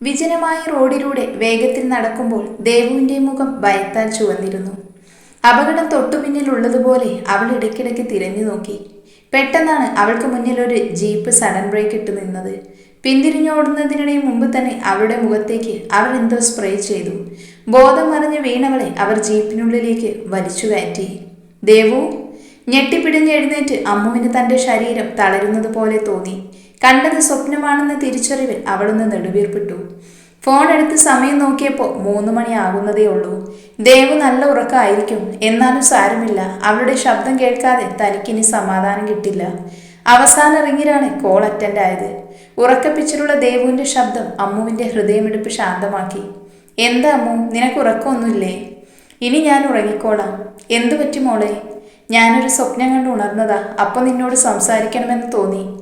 വിജനമായ റോഡിലൂടെ വേഗത്തിൽ നടക്കുമ്പോൾ ദേവുവിന്റെ മുഖം ഭയത്താൽ ചുവന്നിരുന്നു. അപകടം തൊട്ടുപിന്നിലുള്ളതുപോലെ അവൾ ഇടയ്ക്കിടയ്ക്ക് തിരഞ്ഞു നോക്കി. പെട്ടെന്നാണ് അവൾക്ക് മുന്നിൽ ഒരു ജീപ്പ് സഡൻ ബ്രേക്ക് ഇട്ട് നിന്നത്. പിന്തിരിഞ്ഞോടുന്നതിനിടെ മുമ്പ് തന്നെ അവളുടെ മുഖത്തേക്ക് അവർ എന്തോ സ്പ്രേ ചെയ്തു. ബോധം മറിഞ്ഞ് വീണവളെ അവർ ജീപ്പിനുള്ളിലേക്ക് വലിച്ചു കയറ്റി. ദേവു ഞെട്ടിപ്പിടിഞ്ഞ് എഴുന്നേറ്റ് അമ്മുവിന് തന്റെ ശരീരം തളരുന്നത് പോലെ തോന്നി. കണ്ടത് സ്വപ്നമാണെന്ന തിരിച്ചറിവിൽ അവളൊന്ന് നെടുവീർപ്പിട്ടു. ഫോൺ എടുത്ത് സമയം നോക്കിയപ്പോൾ മൂന്ന് മണി ആകുന്നതേ ഉള്ളൂ. ദേവ് നല്ല ഉറക്കമായിരിക്കും എന്നാലും സാരമില്ല. അവളുടെ ശബ്ദം കേൾക്കാതെ തനിക്കിനി സമാധാനം കിട്ടില്ല. അവസാന റിങ്ങിലാണ് കോൾ അറ്റൻഡ് ആയത്. ഉറക്കപ്പിച്ചിലുള്ള ദേവുവിന്റെ ശബ്ദം അമ്മുവിന്റെ ഹൃദയമെടുപ്പ് ശാന്തമാക്കി. എന്താ അമ്മു? നിനക്ക് ഉറക്കമൊന്നുമില്ലേ? ഇനി ഞാൻ ഉറങ്ങിക്കോളാം. എന്തു പറ്റി മോളെ? ഞാനൊരു സ്വപ്നം കണ്ട് ഉണർന്നതാ. അപ്പൊ നിന്നോട് സംസാരിക്കണമെന്ന് തോന്നി.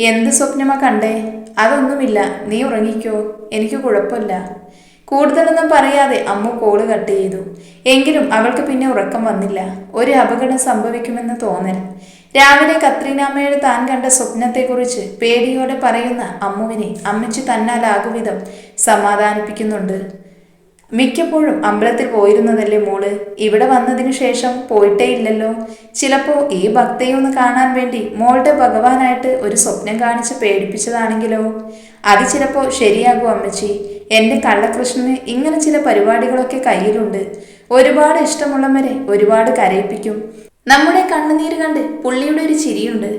എന്ത് സ്വപ്നമാ കണ്ടേ? അതൊന്നുമില്ല. നീ ഉറങ്ങിക്കോ. എനിക്ക് കുഴപ്പമില്ല. കൂടുതലൊന്നും പറയാതെ അമ്മ കോൾ കട്ട് ചെയ്തു. എങ്കിലും അവൾക്ക് പിന്നെ ഉറക്കം വന്നില്ല. ഒരു അപകടം സംഭവിക്കുമെന്ന് തോന്നൽ. രാവിലെ കത്രീനാമ്മയുടെ താൻ കണ്ട സ്വപ്നത്തെക്കുറിച്ച് പേടിയോടെ പറയുന്ന അമ്മുവിനെ അമ്മച്ചി തന്നാലാകുവിധം സമാധാനിപ്പിക്കുന്നുണ്ട്. മിക്കപ്പോഴും അമ്പലത്തിൽ പോയിരുന്നതല്ലേ മോൾ? ഇവിടെ വന്നതിനു ശേഷം പോയിട്ടേ ഇല്ലല്ലോ ചിലപ്പോ ഈ ഭക്തയെ ഒന്ന് കാണാൻ വേണ്ടി മോളുടെ ഭഗവാനായിട്ട് ഒരു സ്വപ്നം കാണിച്ച് പേടിപ്പിച്ചതാണെങ്കിലോ? അത് ചിലപ്പോ ശരിയാകും അമ്മച്ചി. എന്റെ കള്ളകൃഷ്ണന് ഇങ്ങനെ ചില പരിപാടികളൊക്കെ കയ്യിലുണ്ട്. ഒരുപാട് ഇഷ്ടമുള്ളവരെ ഒരുപാട് കരയിപ്പിക്കും. നമ്മുടെ കണ്ണുനീര് കണ്ട് പുള്ളിയുടെ ഒരു ചിരിയുണ്ട്.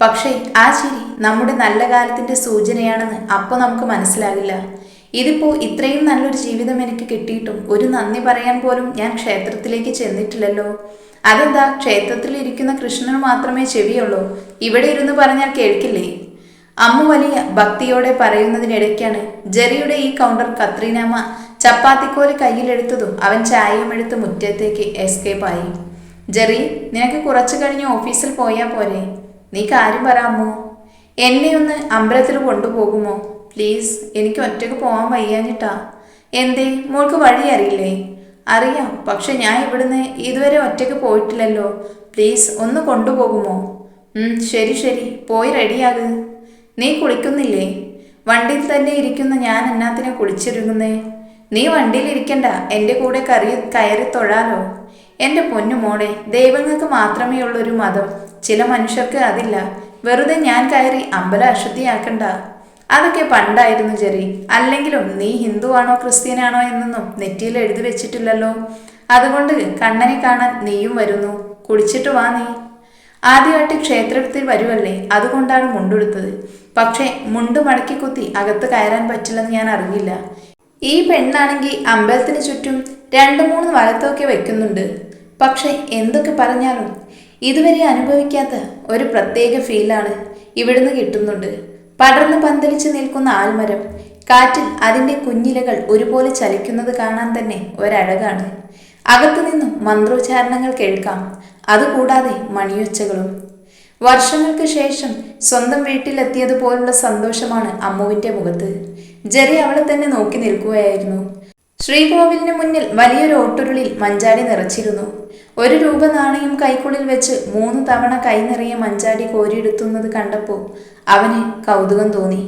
പക്ഷേ ആ ചിരി നമ്മുടെ നല്ല കാലത്തിന്റെ സൂചനയാണെന്ന് അപ്പോൾ നമുക്ക് മനസ്സിലാകില്ല ഇതിപ്പോ ഇത്രയും നല്ലൊരു ജീവിതം എനിക്ക് കിട്ടിയിട്ടും ഒരു നന്ദി പറയാൻ പോലും ഞാൻ ക്ഷേത്രത്തിലേക്ക് ചെന്നിട്ടില്ലല്ലോ. അതെന്താ? ക്ഷേത്രത്തിൽ ഇരിക്കുന്ന കൃഷ്ണന് മാത്രമേ ചെവിയുള്ളൂ. ഇവിടെ ഇരുന്ന് പറഞ്ഞാൽ കേൾക്കില്ലേ? അമ്മ വലിയ ഭക്തിയോടെ പറയുന്നതിനിടയ്ക്കാണ് ജെറിയുടെ ഈ കൗണ്ടർ കത്രീനാമ ചപ്പാത്തിക്കോൽ കയ്യിലെടുത്തതും അവൻ ചായയും എടുത്ത് മുറ്റത്തേക്ക് എസ്കേപ്പ് ആയി. ജെറി നിനക്ക് കുറച്ചു കഴിഞ്ഞ് ഓഫീസിൽ പോയാൽ പോരെ. നീ കാര്യം പറ അമ്മോ. എന്നെ ഒന്ന് അമ്പലത്തിൽ കൊണ്ടുപോകുമോ? പ്ലീസ് എനിക്ക് ഒറ്റയ്ക്ക് പോകാൻ വയ്യാഞ്ഞിട്ടാ. എന്തേ മോൾക്ക് വഴി അറിയില്ലേ? അറിയാം പക്ഷെ ഞാൻ ഇവിടുന്ന് ഇതുവരെ ഒറ്റയ്ക്ക് പോയിട്ടില്ലല്ലോ. പ്ലീസ് ഒന്ന് കൊണ്ടുപോകുമോ? ശരി ശരി പോയി റെഡിയാക് നീ കുളിക്കുന്നില്ലേ? വണ്ടിയിൽ തന്നെ ഇരിക്കുന്ന ഞാൻ എന്നാത്തിനെ കുളിച്ചിരുന്നേ നീ വണ്ടിയിൽ ഇരിക്കണ്ട എന്റെ കൂടെ കറി കയറി തൊഴാലോ. എന്റെ പൊന്നു മോളെ ദൈവങ്ങൾക്ക് മാത്രമേ ഉള്ളൊരു മതം. ചില മനുഷ്യർക്ക് അതില്ല. വെറുതെ ഞാൻ കയറി അമ്പലം അശുദ്ധിയാക്കണ്ട. അതൊക്കെ പണ്ടായിരുന്നു ജെറി. അല്ലെങ്കിലും നീ ഹിന്ദുവാണോ ക്രിസ്ത്യനാണോ എന്നൊന്നും നെറ്റിയിൽ എഴുതി വെച്ചിട്ടില്ലല്ലോ. അതുകൊണ്ട് കണ്ണനെ കാണാൻ നീയും വരുന്നു. കുടിച്ചിട്ട് വാ നീ. ആദ്യമായിട്ട് ക്ഷേത്രത്തിൽ വരുമല്ലേ അതുകൊണ്ടാണ് മുണ്ടെടുത്തത്. പക്ഷേ മുണ്ട് മടക്കി കുത്തി അകത്ത് കയറാൻ പറ്റില്ലെന്ന് ഞാൻ അറിഞ്ഞില്ല. ഈ പെണ്ണാണെങ്കിൽ അമ്പലത്തിന് ചുറ്റും രണ്ട് മൂന്ന് വലത്തൊക്കെ വെക്കുന്നുണ്ട്. പക്ഷേ എന്തൊക്കെ പറഞ്ഞാലും ഇതുവരെ അനുഭവിക്കാത്ത ഒരു പ്രത്യേക ഫീലാണ് ഇവിടുന്ന് കിട്ടുന്നുണ്ട്. പടർന്ന് പന്തലിച്ച് നിൽക്കുന്ന ആൽമരം. കാറ്റിൽ അതിന്റെ കുഞ്ഞിലകൾ ഒരുപോലെ ചലിക്കുന്നത് കാണാൻ തന്നെ ഒരഴകാണ്. അകത്തു നിന്നും മന്ത്രോച്ചാരണങ്ങൾ കേൾക്കാം. അതുകൂടാതെ മണിയൊച്ചകളും. വർഷങ്ങൾക്ക് ശേഷം സ്വന്തം വീട്ടിലെത്തിയതുപോലുള്ള സന്തോഷമാണ് അമ്മുവിന്റെ മുഖത്ത്. ജെറി അവളെ തന്നെ നോക്കി നിൽക്കുകയായിരുന്നു. ശ്രീകോവിലിന് മുന്നിൽ വലിയൊരു ഓട്ടുരുളിൽ മഞ്ചാടി നിറച്ചിരുന്നു. ഒരു രൂപ നാണയം കൈക്കുള്ളിൽ വെച്ച് മൂന്ന് തവണ കൈ നിറയെ മഞ്ചാടി കോരിയെടുത്തുന്നത് കണ്ടപ്പോൾ അവന് കൗതുകം തോന്നി.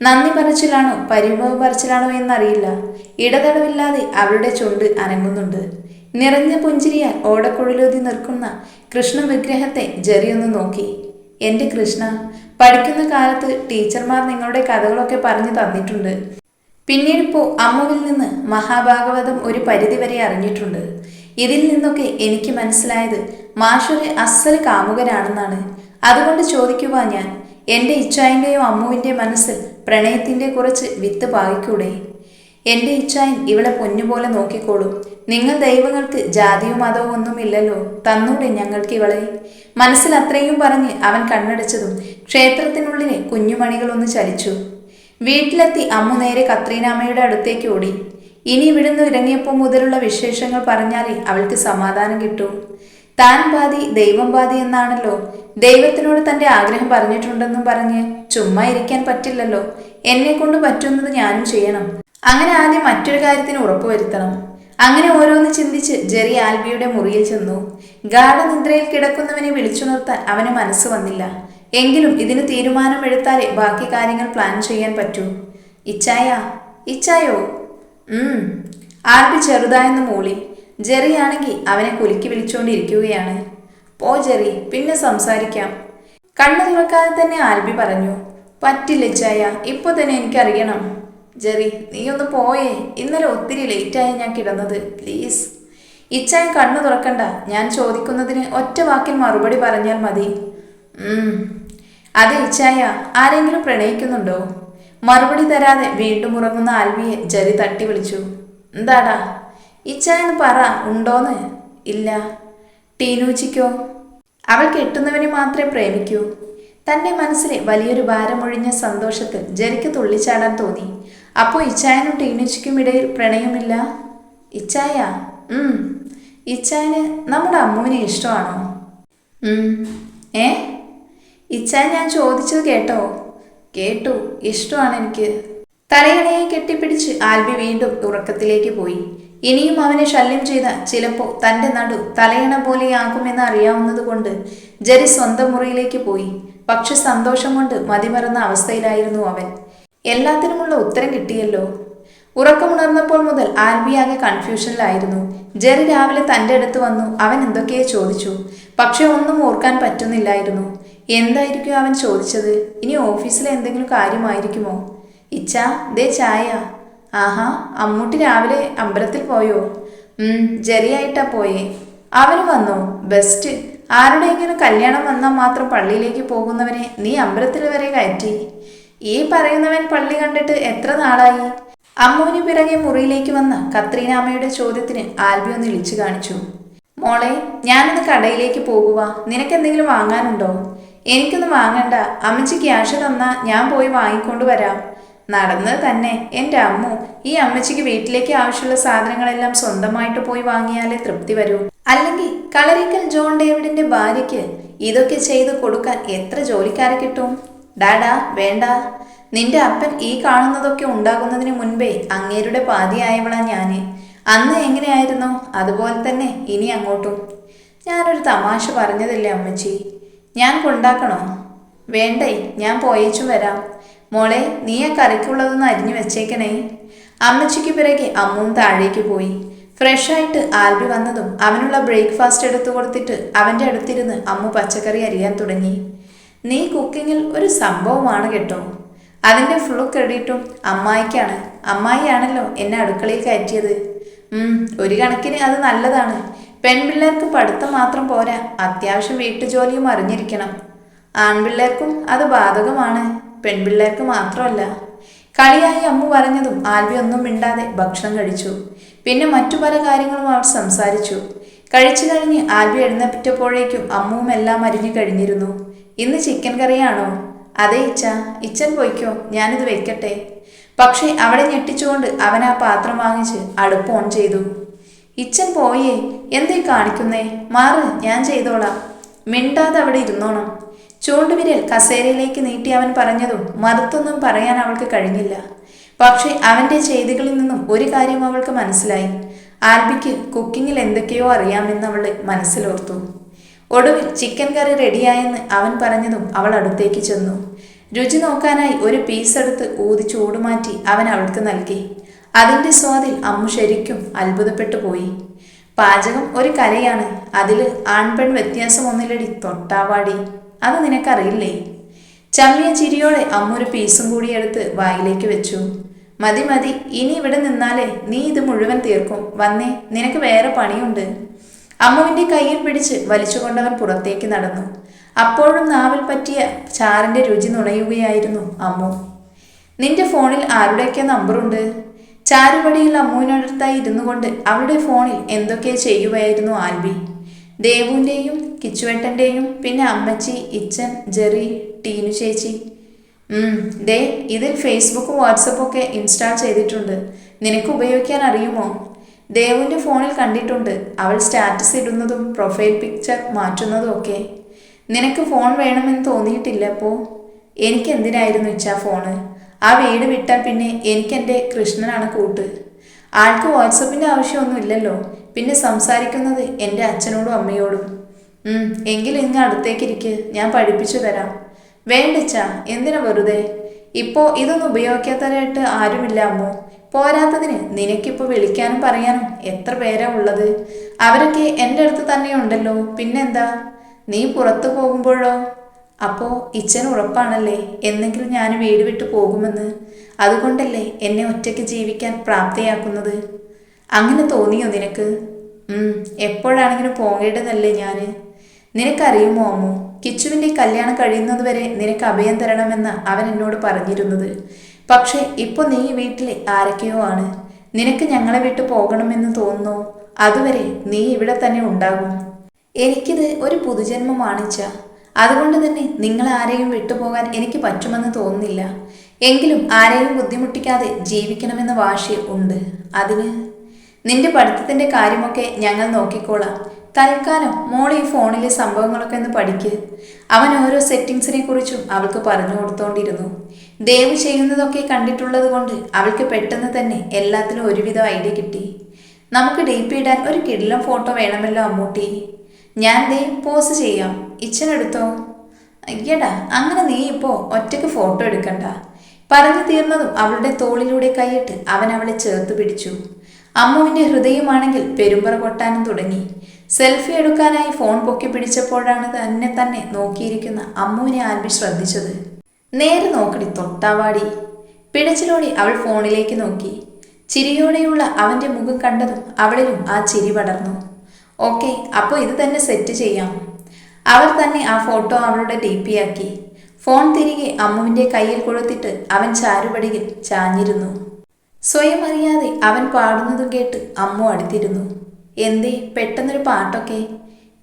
നന്ദി പറച്ചിലാണോ? പരിഭവ പറച്ചിലാണോ എന്നറിയില്ല. ഇടതടവില്ലാതെ അവളുടെ ചുണ്ട് അനങ്ങുന്നുണ്ട്. നിറഞ്ഞ പുഞ്ചിരിയാൽ ഓടക്കുഴലൂതി നിൽക്കുന്ന കൃഷ്ണ വിഗ്രഹത്തെ ജെറിയൊന്ന് നോക്കി. എന്റെ കൃഷ്ണ പഠിക്കുന്ന കാലത്ത് ടീച്ചർമാർ നിങ്ങളുടെ കഥകളൊക്കെ പറഞ്ഞു തന്നിട്ടുണ്ട്. പിന്നീടിപ്പോൾ അമ്മുവിൽ നിന്ന് മഹാഭാഗവതം ഒരു പരിധിവരെ അറിഞ്ഞിട്ടുണ്ട്. ഇതിൽ നിന്നൊക്കെ എനിക്ക് മനസ്സിലായത് മാഷൊരു അസൽ കാമുകനാണെന്നാണ്. അതുകൊണ്ട് ചോദിക്കുവാ ഞാൻ എന്റെ ഇച്ചായന്റെയോ അമ്മുവിന്റെ മനസ്സിൽ പ്രണയത്തിന്റെ കുറച്ച് വിത്ത് പാകിക്കൂടെ? എന്റെ ഇച്ചായൻ ഇവളെ പൊന്നുപോലെ നോക്കിക്കോളൂ. നിങ്ങൾ ദൈവങ്ങൾക്ക് ജാതിയോ മതവും ഒന്നുമില്ലല്ലോ തന്നൂടെ ഞങ്ങൾക്ക് ഇവളെ? മനസ്സിൽ അത്രയും പറഞ്ഞ് അവൻ കണ്ണടച്ചതും ക്ഷേത്രത്തിനുള്ളിലെ കുഞ്ഞുമണികളൊന്ന് ചലിച്ചു. വീട്ടിലെത്തി അമ്മു നേരെ കത്രീനാമ്മയുടെ അടുത്തേക്ക് ഓടി. ഇനി ഇവിടുന്ന് ഇറങ്ങിയപ്പോൾ മുതലുള്ള വിശേഷങ്ങൾ പറഞ്ഞാലേ അവൾക്ക് സമാധാനം കിട്ടൂ. താൻ പാതി ദൈവം പാതി എന്നാണല്ലോ. ദൈവത്തിനോട് തന്റെ ആഗ്രഹം പറഞ്ഞിട്ടുണ്ടെന്നും പറഞ്ഞ് ചുമ്മാ ഇരിക്കാൻ പറ്റില്ലല്ലോ. എന്നെ കൊണ്ട് പറ്റുന്നത് ഞാനും ചെയ്യണം. അങ്ങനെ ആദ്യം മറ്റൊരു കാര്യത്തിന് ഉറപ്പുവരുത്തണം അങ്ങനെ ഓരോന്ന് ചിന്തിച്ച് ജെറി ആൽബിയുടെ മുറിയിൽ ചെന്നു. ഗാഠനിദ്രയിൽ കിടക്കുന്നവനെ വിളിച്ചുണർത്താൻ അവന് മനസ്സ് വന്നില്ല. എങ്കിലും ഇതിന് തീരുമാനമെടുത്താലേ ബാക്കി കാര്യങ്ങൾ പ്ലാൻ ചെയ്യാൻ പറ്റൂ. ഇച്ചായ ഇച്ചായോ? ആൽബി ചെറുതായെന്ന് മൂളി. ജെറിയാണെങ്കിൽ അവനെ കുലുക്കി വിളിച്ചുകൊണ്ടിരിക്കുകയാണ്. പോ ജെറി പിന്നെ സംസാരിക്കാം. കണ്ണു തുറക്കാതെ തന്നെ ആൽബി പറഞ്ഞു പറ്റില്ല ചായ ഇപ്പൊ തന്നെ എനിക്കറിയണം. ജെറി നീ ഒന്ന് പോയേ ഇന്നലെ ഒത്തിരി ലേറ്റായി ഞാൻ കിടന്നത് പ്ലീസ് ഇച്ചായ കണ്ണു തുറക്കണ്ട ഞാൻ ചോദിക്കുന്നതിന് ഒറ്റ വാക്കിൽ മറുപടി പറഞ്ഞാൽ മതി. അതെ ഇച്ചായ ആരെങ്കിലും പ്രണയിക്കുന്നുണ്ടോ? മറുപടി തരാതെ വീണ്ടും ഉറങ്ങുന്ന ആൽവിയെ ജരി തട്ടി വിളിച്ചു. എന്താടാ? ഇച്ചായെന്ന് പറ ഉണ്ടോന്ന്? ഇല്ല. ടീനൂച്ചിക്കോ അവൾ കെട്ടുന്നവനെ മാത്രമേ പ്രേമിക്കൂ. തന്റെ മനസ്സിലെ വലിയൊരു ഭാരമൊഴിഞ്ഞ സന്തോഷത്തിൽ ജരിക്ക് തുള്ളിച്ചാടാൻ തോന്നി. അപ്പോൾ ഇച്ചായനും ടീനൂച്ചിക്കും ഇടയിൽ പ്രണയമില്ല? ഇച്ചായ ഇച്ചായന് നമ്മുടെ അമ്മുവിനെ ഇഷ്ടമാണോ? ഏ? ഇച്ചാൻ ഞാൻ ചോദിച്ചത് കേട്ടോ? കേട്ടു. ഇഷ്ടമാണ് എനിക്ക്. തലയണയെ കെട്ടിപ്പിടിച്ച് ആൽബി വീണ്ടും ഉറക്കത്തിലേക്ക് പോയി. ഇനിയും അവനെ ശല്യം ചെയ്ത ചിലപ്പോൾ തന്റെ നടു തലയണ പോലെയാകുമെന്ന് അറിയാവുന്നതുകൊണ്ട് ജരി സ്വന്തം മുറിയിലേക്ക് പോയി. പക്ഷെ സന്തോഷം കൊണ്ട് മതിമറന്ന അവസ്ഥയിലായിരുന്നു അവൻ. എല്ലാത്തിനുമുള്ള ഉത്തരം കിട്ടിയല്ലോ. ഉറക്കമുണർന്നപ്പോൾ മുതൽ ആൽബി ആകെ കൺഫ്യൂഷനിലായിരുന്നു. ജെറി രാവിലെ തന്റെ അടുത്ത് വന്നു അവൻ എന്തൊക്കെയോ ചോദിച്ചു. പക്ഷെ ഒന്നും ഓർക്കാൻ പറ്റുന്നില്ലായിരുന്നു. എന്തായിരിക്കും അവൻ ചോദിച്ചത്? ഇനി ഓഫീസിലെ എന്തെങ്കിലും കാര്യമായിരിക്കുമോ? ഇച്ച ദേ ചായ. ആഹാ അമ്മൂട്ടി രാവിലെ അമ്പലത്തിൽ പോയോ? ജെറിയായിട്ടാ പോയേ. അവന് വന്നോ. ബെസ്റ്റ്. ആരുടെയെങ്കിലും കല്യാണം വന്നാൽ മാത്രം പള്ളിയിലേക്ക് പോകുന്നവനെ നീ അമ്പലത്തിൽ വരെ കയറ്റി? ഈ പറയുന്നവൻ പള്ളി കണ്ടിട്ട് എത്ര നാളായി? അമ്മുവിന് പിറകെ മുറിയിലേക്ക് വന്ന കത്രീനാമ്മയുടെ ചോദ്യത്തിന് ആൽബി ഒന്ന് ഇളിച്ചു കാണിച്ചു. മോളെ ഞാനിന്ന് കടയിലേക്ക് പോകുക നിനക്കെന്തെങ്കിലും വാങ്ങാനുണ്ടോ? എനിക്കൊന്നും വാങ്ങണ്ട. അമ്മച്ചി ക്യാഷ് തന്നാ ഞാൻ പോയി വാങ്ങിക്കൊണ്ട് വരാം. നടന്നത് തന്നെ എന്റെ അമ്മു. ഈ അമ്മച്ചിക്ക് വീട്ടിലേക്ക് ആവശ്യമുള്ള സാധനങ്ങളെല്ലാം സ്വന്തമായിട്ട് പോയി വാങ്ങിയാലേ തൃപ്തി വരൂ. അല്ലെങ്കിൽ കളരിക്കൽ ജോൺ ഡേവിഡിന്റെ ഭാര്യയ്ക്ക് ഇതൊക്കെ ചെയ്ത് കൊടുക്കാൻ എത്ര ജോലിക്കാരെ കിട്ടും? ഡാഡാ വേണ്ട. നിന്റെ അപ്പൻ ഈ കാണുന്നതൊക്കെ ഉണ്ടാകുന്നതിന് മുൻപേ അങ്ങേരുടെ പാതിയായവളാ ഞാൻ. അന്ന് എങ്ങനെയായിരുന്നോ? അതുപോലെ തന്നെ ഇനി അങ്ങോട്ടും. ഞാനൊരു തമാശ പറഞ്ഞതല്ലേ അമ്മച്ചി? ഞാൻ കൊണ്ടാക്കണോ? വേണ്ടേ ഞാൻ പോയേച്ചും വരാം. മോളെ നീ ആ കറിക്കുള്ളതൊന്ന് അരിഞ്ഞു വെച്ചേക്കണേ. അമ്മച്ചിക്ക് പിറകെ അമ്മും താഴേക്ക് പോയി. ഫ്രഷായിട്ട് ആൽബി വന്നതും അവനുള്ള ബ്രേക്ക്ഫാസ്റ്റ് എടുത്തു കൊടുത്തിട്ട് അവന്റെ അടുത്തിരുന്ന് അമ്മു പച്ചക്കറി അരിയാൻ തുടങ്ങി. നീ കുക്കിങ്ങിൽ ഒരു സംഭവമാണ് കേട്ടോ. അതിന്റെ ഫുൾ ക്രെഡിറ്റും അമ്മായിക്കാണ്. അമ്മായിയാണല്ലോ എന്നെ അടുക്കളയിൽ കയറ്റിയത്. ഒരു കണക്കിന് അത് നല്ലതാണ്. പെൺപിള്ളേർക്ക് പഠിത്തം മാത്രം പോരാ അത്യാവശ്യം വീട്ടുജോലിയും അറിഞ്ഞിരിക്കണം. ആൺപിള്ളേർക്കും അത് ബാധകമാണ്. പെൺപിള്ളേർക്ക് മാത്രമല്ല. കളിയായി അമ്മു പറഞ്ഞതും ആൽവി ഒന്നും മിണ്ടാതെ ഭക്ഷണം കഴിച്ചു. പിന്നെ മറ്റു പല കാര്യങ്ങളും അവർ സംസാരിച്ചു. കഴിച്ചു കഴിഞ്ഞ് ആൽവി എഴുന്നേറ്റപ്പോഴേക്കും അമ്മുവും എല്ലാം അരിഞ്ഞു കഴിഞ്ഞിരുന്നു. ഇന്ന് ചിക്കൻ കറിയാണോ? അതെ ഇച്ച. ഇച്ചൻ പോയിക്കോ. ഞാനിത് വെക്കട്ടെ. പക്ഷേ അവിടെ ഞെട്ടിച്ചുകൊണ്ട് അവൻ ആ പാത്രം വാങ്ങിച്ച് അടുപ്പ് ഓൺ ചെയ്തു. ഇച്ചൻ പോയേ എന്തേ കാണിക്കുന്നേ? മാറ് ഞാൻ ചെയ്തോളാം. മിണ്ടാതെ അവിടെ ഇരുന്നോണം. ചൂണ്ടുവിരൽ കസേരയിലേക്ക് നീട്ടി അവൻ പറഞ്ഞതും മറുത്തൊന്നും പറയാൻ അവൾക്ക് കഴിഞ്ഞില്ല. പക്ഷേ അവന്റെ ചെയ്തികളിൽ നിന്നും ഒരു കാര്യം അവൾക്ക് മനസ്സിലായി. ആൽബിക്ക് കുക്കിങ്ങിൽ എന്തൊക്കെയോ അറിയാമെന്ന് അവൾ മനസ്സിലോർത്തു. ഒടുവിൽ ചിക്കൻ കറി റെഡിയായെന്ന് അവൻ പറഞ്ഞതും അവൾ അടുത്തേക്ക് ചെന്നു. രുചി നോക്കാനായി ഒരു പീസ് എടുത്ത് ഊതി ചൂടുമാറ്റി അവൻ അവൾക്ക് നൽകി. അതിന്റെ സ്വാദിൽ അമ്മു ശരിക്കും അത്ഭുതപ്പെട്ടു പോയി. പാചകം ഒരു കലയാണ്. അതിൽ ആൺപെൺ വ്യത്യാസമൊന്നുമില്ലടി തൊട്ടാവാടി. അത് നിനക്കറിയില്ലേ? ചമ്മിയ ചിരിയോടെ അമ്മ ഒരു പീസും കൂടി എടുത്ത് വായിലേക്ക് വെച്ചു. മതി മതി ഇനി ഇവിടെ നിന്നാലേ നീ ഇത് മുഴുവൻ തീർക്കും. വന്നേ നിനക്ക് വേറെ പണിയുണ്ട്. അമ്മുവിന്റെ കയ്യിൽ പിടിച്ച് വലിച്ചുകൊണ്ടവൻ പുറത്തേക്ക് നടന്നു. അപ്പോഴും നാവിൽ പറ്റിയ ചാറിന്റെ രുചി നുണയുകയായിരുന്നു അമ്മു. നിന്റെ ഫോണിൽ ആരുടെയൊക്കെ നമ്പറുണ്ട്? ചാരുപടിയിൽ അമ്മുവിനടുത്തായി ഇരുന്നു കൊണ്ട് അവളുടെ ഫോണിൽ എന്തൊക്കെ ചെയ്യുമായിരുന്നു ആൽബി. ദേവുവിന്റെയും കിച്ചുവേട്ടന്റെയും പിന്നെ അമ്മച്ചി ഇച്ചൻ ജെറി ടീനു ചേച്ചി. ദേ ഇതിൽ ഫേസ്ബുക്കും വാട്സപ്പും ഒക്കെ ഇൻസ്റ്റാൾ ചെയ്തിട്ടുണ്ട്. നിനക്ക് ഉപയോഗിക്കാൻ അറിയുമോ? ദേവുവിന്റെ ഫോണിൽ കണ്ടിട്ടുണ്ട്. അവൾ സ്റ്റാറ്റസ് ഇടുന്നതും പ്രൊഫൈൽ പിക്ചർ മാറ്റുന്നതും ഒക്കെ. നിനക്ക് ഫോൺ വേണമെന്ന് തോന്നിയിട്ടില്ല അപ്പോൾ എനിക്ക് എന്തിനായിരുന്നു ഇച്ചാ ഫോണ്? ആ വീട് വിട്ടാൽ പിന്നെ എനിക്കെന്റെ കൃഷ്ണനാണ് കൂട്ട്. ആൾക്ക് വാട്സപ്പിന്റെ ആവശ്യമൊന്നുമില്ലല്ലോ. പിന്നെ സംസാരിക്കുന്നത് എന്റെ അച്ഛനോടും അമ്മയോടും. എങ്കിൽ ഇങ്ങ് അടുത്തേക്കിരിക്ക്. ഞാൻ പഠിപ്പിച്ചു തരാം. വേണ്ടിച്ച എന്തിനാ വെറുതെ? ഇപ്പോൾ ഇതൊന്നും ഉപയോഗിക്കാത്തവരായിട്ട് ആരുമില്ല അമ്മോ. പോരാത്തതിന് നിനക്കിപ്പോൾ വിളിക്കാനും പറയാനും എത്ര പേരാ ഉള്ളത്? അവരൊക്കെ എന്റെ അടുത്ത് തന്നെ ഉണ്ടല്ലോ. പിന്നെന്താ? നീ പുറത്തു പോകുമ്പോഴോ? അപ്പോൾ ഇച്ചൻ ഉറപ്പാണല്ലേ? എന്നെങ്കിലും ഞാൻ വീട് വിട്ടു പോകുമെന്ന്. അതുകൊണ്ടല്ലേ എന്നെ ഒറ്റയ്ക്ക് ജീവിക്കാൻ പ്രാപ്തയാക്കുന്നത്? അങ്ങനെ തോന്നിയോ നിനക്ക്? എപ്പോഴാണെങ്കിലും പോകേണ്ടതല്ലേ ഞാൻ നിനക്കറിയുമോ അമ്മു കിച്ചുവിന്റെ കല്യാണം കഴിയുന്നതുവരെ നിനക്ക് അഭയം തരണമെന്ന് അവൻ എന്നോട് പറഞ്ഞിരുന്നത്. പക്ഷേ ഇപ്പോൾ നീ വീട്ടിൽ ആരൊക്കെയോ ആണ്. നിനക്ക് ഞങ്ങളെ വിട്ടു പോകണമെന്ന് തോന്നുന്നു? അതുവരെ നീ ഇവിടെ തന്നെ ഉണ്ടാകും. എനിക്കിത് ഒരു പുതുജന്മമാണിച്ച അതുകൊണ്ട് തന്നെ നിങ്ങൾ ആരെയും വിട്ടുപോകാൻ എനിക്ക് പറ്റുമെന്ന് തോന്നുന്നില്ല. എങ്കിലും ആരെയും ബുദ്ധിമുട്ടിക്കാതെ ജീവിക്കണമെന്ന വാശി ഉണ്ട്. അതിന് നിന്റെ പഠിത്തത്തിന്റെ കാര്യമൊക്കെ ഞങ്ങൾ നോക്കിക്കോളാം. തൽക്കാലം മോൾ ഈ ഫോണിലെ സംഭവങ്ങളൊക്കെ ഒന്ന് പഠിക്ക്. അവൻ ഓരോ സെറ്റിങ്സിനെ കുറിച്ചും അവൾക്ക് പറഞ്ഞു കൊടുത്തോണ്ടിരുന്നു. ദേവ് ചെയ്യുന്നതൊക്കെ കണ്ടിട്ടുള്ളത് കൊണ്ട് അവൾക്ക് പെട്ടെന്ന് തന്നെ എല്ലാത്തിലും ഒരുവിധം ഐഡിയ കിട്ടി. നമുക്ക് ഡി പി ഇടാൻ ഒരു കിടിലം ഫോട്ടോ വേണമല്ലോ അമ്മൂട്ടി. ഞാൻ ദേ പോസ് ചെയ്യാം. ഇച്ചനെടുത്തോ അയ്യടാ അങ്ങനെ നീ ഇപ്പോ ഒറ്റയ്ക്ക് ഫോട്ടോ എടുക്കണ്ട. പറഞ്ഞു തീർന്നതും അവളുടെ തോളിലൂടെ കൈയിട്ട് അവൻ അവളെ ചേർത്ത് പിടിച്ചു. അമ്മുവിന്റെ ഹൃദയമാണെങ്കിൽ പെരുമ്പറ കൊട്ടാനും തുടങ്ങി. സെൽഫി എടുക്കാനായി ഫോൺ പൊക്കി പിടിച്ചപ്പോഴാണ് തന്നെ തന്നെ നോക്കിയിരിക്കുന്ന അമ്മുവിനെ ആൽബി ശ്രദ്ധിച്ചത്. നേരെ നോക്കടി തൊട്ടാവാടി. പിടച്ചിലോടി അവൾ ഫോണിലേക്ക് നോക്കി. ചിരിയോടെയുള്ള അവന്റെ മുഖം കണ്ടതും അവളിലും ആ ചിരി പടർന്നു. ഓക്കെ അപ്പോൾ ഇത് തന്നെ സെറ്റ് ചെയ്യാം. അവൾ തന്നെ ആ ഫോട്ടോ അവളുടെ ഡി പി ആക്കി ഫോൺ തിരികെ അമ്മുവിന്റെ കയ്യിൽ കൊടുത്തിട്ട് അവൻ ചാരുപടിയിൽ ചാഞ്ഞിരുന്നു. സ്വയം അറിയാതെ അവൻ പാടുന്നതും കേട്ട് അമ്മു അടുത്തിരുന്നു. എന്തേ പെട്ടെന്നൊരു പാട്ടൊക്കെ?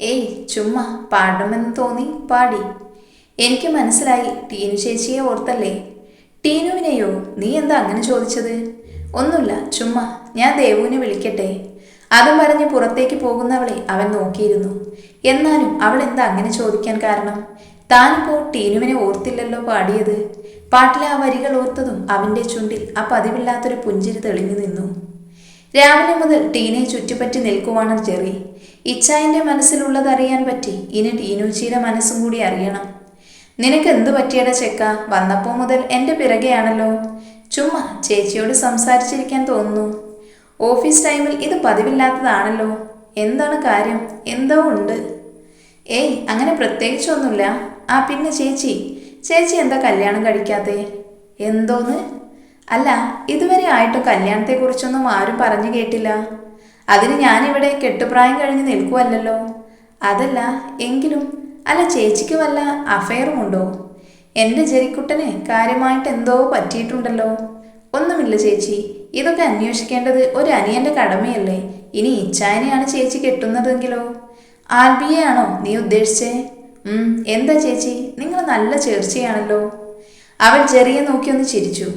ഏയ് ചുമ്മാ പാടണമെന്ന് തോന്നി പാടി. എനിക്ക് മനസ്സിലായി ടീനു ചേച്ചിയെ ഓർത്തല്ലേ? ടീനുവിനെയോ? നീ എന്താ അങ്ങനെ ചോദിച്ചത്? ഒന്നുമില്ല ചുമ്മാ. ഞാൻ ദേവുവിനെ വിളിക്കട്ടെ? അതും പറഞ്ഞ് പുറത്തേക്ക് പോകുന്നവളെ അവൻ നോക്കിയിരുന്നു. എന്നാലും അവൾ എന്താ അങ്ങനെ ചോദിക്കാൻ കാരണം? താനിപ്പോ ടീനുവിനെ ഓർത്തില്ലല്ലോ പാടിയത്. പാട്ടിലെ ആ വരികൾ ഓർത്തതും അവന്റെ ചുണ്ടിൽ ആ പതിവില്ലാത്തൊരു പുഞ്ചിരി തെളിഞ്ഞു നിന്നു. രാവിലെ മുതൽ ടീനെ ചുറ്റിപ്പറ്റി നിൽക്കുവാണ് ജെറി. ഇച്ചായന്റെ മനസ്സിലുള്ളതറിയാൻ പറ്റി ഇനി ടീനൂച്ചിയുടെ മനസ്സും കൂടി അറിയണം. നിനക്ക് എന്തു പറ്റിയട ചെക്ക? വന്നപ്പോ മുതൽ എന്റെ പിറകെയാണല്ലോ. ചുമ്മാ ചേച്ചിയോട് സംസാരിച്ചിരിക്കാൻ തോന്നുന്നു. ഓഫീസ് ടൈമിൽ ഇത് പതിവില്ലാത്തതാണല്ലോ. എന്താണ് കാര്യം? എന്തോ ഉണ്ട്. ഏയ് അങ്ങനെ പ്രത്യേകിച്ചൊന്നുമില്ല. ആ പിന്നെ ചേച്ചി. ചേച്ചി എന്താ കല്യാണം കഴിക്കാതെ എന്തോന്ന്? അല്ല ഇതുവരെ ആയിട്ടും കല്യാണത്തെക്കുറിച്ചൊന്നും ആരും പറഞ്ഞു കേട്ടില്ല. അതിന് ഞാനിവിടെ കെട്ടുപ്രായം കഴിഞ്ഞ് നിൽക്കുമല്ലോ അതല്ല എങ്കിലും അല്ല ചേച്ചിക്ക് വല്ല അഫയറും ഉണ്ടോ എന്റെ ജെരിക്കുട്ടനെ കാര്യമായിട്ട് എന്തോ പറ്റിയിട്ടുണ്ടല്ലോ. ഒന്നുമില്ല ചേച്ചി. ഇതൊക്കെ അന്വേഷിക്കേണ്ടത് ഒരു അനിയന്റെ കടമയല്ലേ. ഇനി ഇച്ചായനെയാണ് ചേച്ചി കെട്ടുന്നതെങ്കിലോ? ആൽബിയെ ആണോ നീ ഉദ്ദേശിച്ചേ? എന്താ ചേച്ചി? നിങ്ങൾ നല്ല ചേർച്ചയാണല്ലോ. അവൾ ചെറിയ നോക്കി ഒന്ന് ചിരിച്ചു.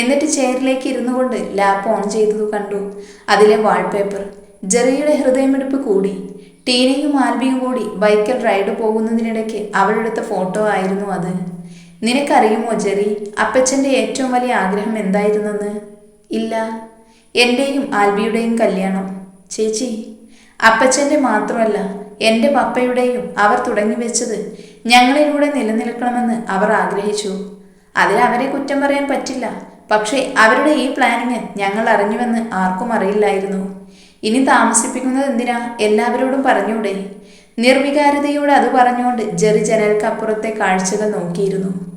എന്നിട്ട് ചെയറിലേക്ക് ഇരുന്നു കൊണ്ട് ലാപ്പ് ഓൺ ചെയ്തതു കണ്ടു. അതിലെ വാൾപേപ്പർ. ജെറിയുടെ ഹൃദയമെടുപ്പ് കൂടി. ടീനയും ആൽബിയും കൂടി ബൈക്കിൽ റൈഡ് പോകുന്നതിനിടയ്ക്ക് അവളെടുത്ത ഫോട്ടോ ആയിരുന്നു അത്. നിനക്കറിയുമോ ജെറി അപ്പച്ചന്റെ ഏറ്റവും വലിയ ആഗ്രഹം എന്തായിരുന്നെന്ന്? ഇല്ല. എന്റെയും ആൽബിയുടെയും കല്യാണം. ചേച്ചി അപ്പച്ചന്റെ മാത്രമല്ല എന്റെ പപ്പയുടെയും അവർ തുടങ്ങി വെച്ചത് ഞങ്ങളിലൂടെ നിലനിൽക്കണമെന്ന് അവർ ആഗ്രഹിച്ചു. അതിൽ അവരെ കുറ്റം പറയാൻ പറ്റില്ല. പക്ഷേ അവരുടെ ഈ പ്ലാനിങ് ഞങ്ങൾ അറിഞ്ഞുവെന്ന് ആർക്കും അറിയില്ലായിരുന്നു. ഇനി താമസിപ്പിക്കുന്നത് എന്തിനാ എല്ലാവരോടും പറഞ്ഞൂടെ? നിർവികാരതയോടെ അത് പറഞ്ഞുകൊണ്ട് ജെറി ജനൽക്കപ്പുറത്തെ കാഴ്ചകൾ നോക്കിയിരുന്നു.